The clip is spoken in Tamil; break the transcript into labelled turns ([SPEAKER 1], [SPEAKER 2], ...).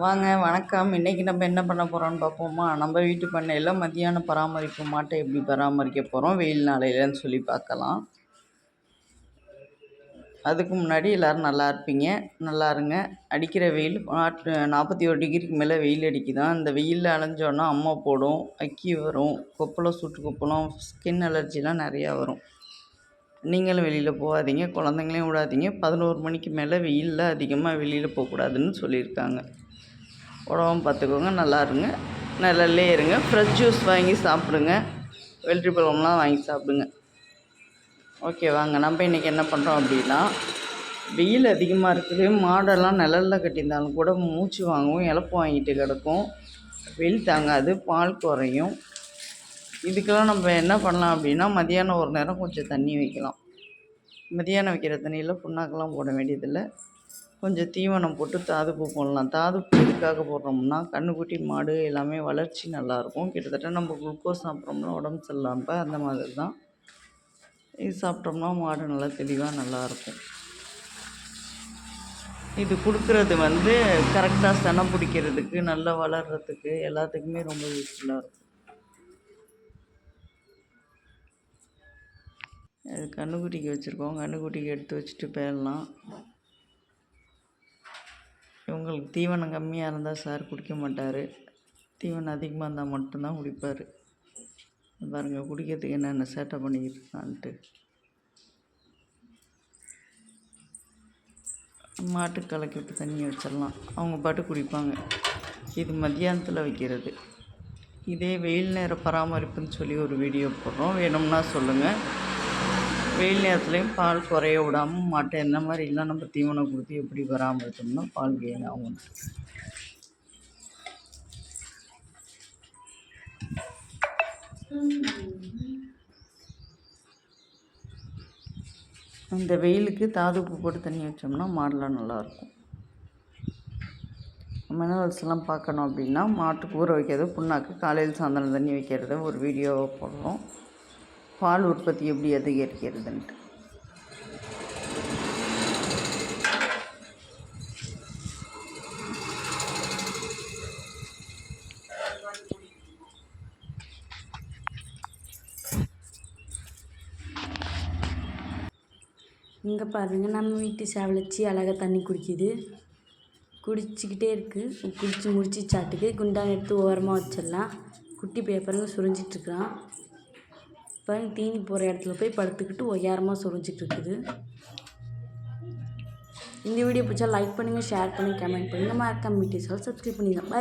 [SPEAKER 1] வாங்க வணக்கம். இன்றைக்கி நம்ம என்ன பண்ண போகிறோம்னு பார்ப்போமா? நம்ம வீட்டு பண்ணையில் மதியான பராமரிப்பு மாட்டை எப்படி பராமரிக்க போகிறோம் வெயில் நாளையிலன்னு சொல்லி பார்க்கலாம். அதுக்கு முன்னாடி எல்லோரும் நல்லா இருப்பீங்க. நல்லா இருங்க. அடிக்கிற வெயில் நாட்டு நாற்பத்தி ஒரு டிகிரிக்கு மேலே வெயில் அடிக்குதான் இந்த வெயிலில் அலைஞ்சோன்னா அம்மா போடும் அக்கி வரும் கொப்பளம் சுட்டு கொப்பளம் ஸ்கின் அலர்ஜிலாம் நிறையா வரும். நீங்களும் வெளியில் போகாதீங்க. குழந்தைங்களையும் விடாதீங்க. பதினோரு மணிக்கு மேலே வெயிலில் அதிகமாக வெளியில் போகக்கூடாதுன்னு சொல்லியிருக்காங்க. உடம்பும் பார்த்துக்கோங்க நல்லா இருங்க. நிழல்லே இருங்க. ஃப்ரெஷ் ஜூஸ் வாங்கி சாப்பிடுங்க. வெள்ளரி பழம்லாம் வாங்கி சாப்பிடுங்க. ஓகே வாங்க. நம்ம இன்றைக்கி என்ன பண்ணுறோம் அப்படின்னா வெயில் அதிகமாக இருக்குது. மாடெல்லாம் நிழலில் கட்டியிருந்தாலும் கூட மூச்சு வாங்கும் இழப்பு வாங்கிட்டு கிடக்கும். வெயில் தாங்காது பால் குறையும். இதுக்கெல்லாம் நம்ம என்ன பண்ணலாம் அப்படின்னா மதியானம் ஒரு நேரம் கொஞ்சம் தண்ணி வைக்கலாம். மதியானம் வைக்கிற தண்ணியில் புண்ணாக்கெல்லாம் போட வேண்டியதில்லை. கொஞ்சம் தீவனம் போட்டு தாதுப்பு போடலாம். தாதுப்பு எதுக்காக போடுறோம்னா கன்றுக்குட்டி மாடு எல்லாமே வளர்ச்சி நல்லாயிருக்கும். கிட்டத்தட்ட நம்ம குளுக்கோஸ் சாப்பிட்றோம்னா உடம்பு சரியில்லாமல் அந்த மாதிரி தான். இது சாப்பிட்டோம்னா மாடு நல்லா தெளிவாக நல்லாயிருக்கும். இது கொடுக்குறது வந்து கரெக்டாக சனம் பிடிக்கிறதுக்கு நல்லா வளர்கிறதுக்கு எல்லாத்துக்குமே ரொம்ப யூஸ்ஃபுல்லாக இருக்கும். அது கன்றுக்குட்டிக்கு வச்சுருக்கோம். கன்றுக்குட்டிக்கு எடுத்து வச்சுட்டு போயிடலாம் உங்களுக்கு தீவனம் கம்மியாக இருந்தால் சார் குடிக்க மாட்டார். தீவனம் அதிகமாக இருந்தால் மட்டும்தான் குடிப்பார். பாருங்கள் குடிக்கிறதுக்கு என்னென்ன சேட்டை பண்ணிக்கிட்டு இருக்கான்ட்டு. மாட்டுக்கு கலக்கி விட்டு தண்ணியை வச்சிடலாம். அவங்க பாட்டு குடிப்பாங்க. இது மத்தியானத்தில் வைக்கிறது. இதே வெயில் நேர பராமரிப்புன்னு சொல்லி ஒரு வீடியோ போடுறோம். வேணும்னா சொல்லுங்கள் வெயில் நேரத்துலையும் பால் குறைய விடாமல் மாட்டை என்ன மாதிரிலாம் நம்ம தீவனம் கொடுத்து எப்படி பராமரித்தோம்னா பால் கெயின் ஆகும் இந்த வெயிலுக்கு தாதுப்பு போட்டு தண்ணி வச்சோம்னா மாடெலாம் நல்லாயிருக்கும் மினரல்ஸ்லாம் பார்க்கணும் அப்படின்னா மாட்டுக்கு ஊற வைக்கிறது புண்ணாக்கு காலையில் சாயந்தரம் தண்ணி வைக்கிறத ஒரு வீடியோவை போடுறோம். பால் உற்பத்தி எப்படி அதிகரிக்கிறதுன்ட்டு.
[SPEAKER 2] இங்கே பாருங்கள் நம்ம வீட்டு சேவலச்சி அழகாக தண்ணி குடிக்குது. குடிச்சிக்கிட்டே இருக்குது குடிச்சு முடிச்சு சாட்டுக்கு குண்டான் எடுத்து ஓரமாக வச்சிடலாம். குட்டி பேப்பருங்க சுரிஞ்சிட்ருக்குறான் பாருங்க தீனி போகிற இடத்துல போய் படுத்துக்கிட்டு ஒய்யாரமாக சொரிஞ்சிட்டு இருக்குது இந்த வீடியோ பிடிச்சா லைக் பண்ணுங்கள் ஷேர் பண்ணுங்கள் கமெண்ட் பண்ணுங்கள் மறக்காம வீடியோஸால் சப்ஸ்கிரைப் பண்ணிடலாம்.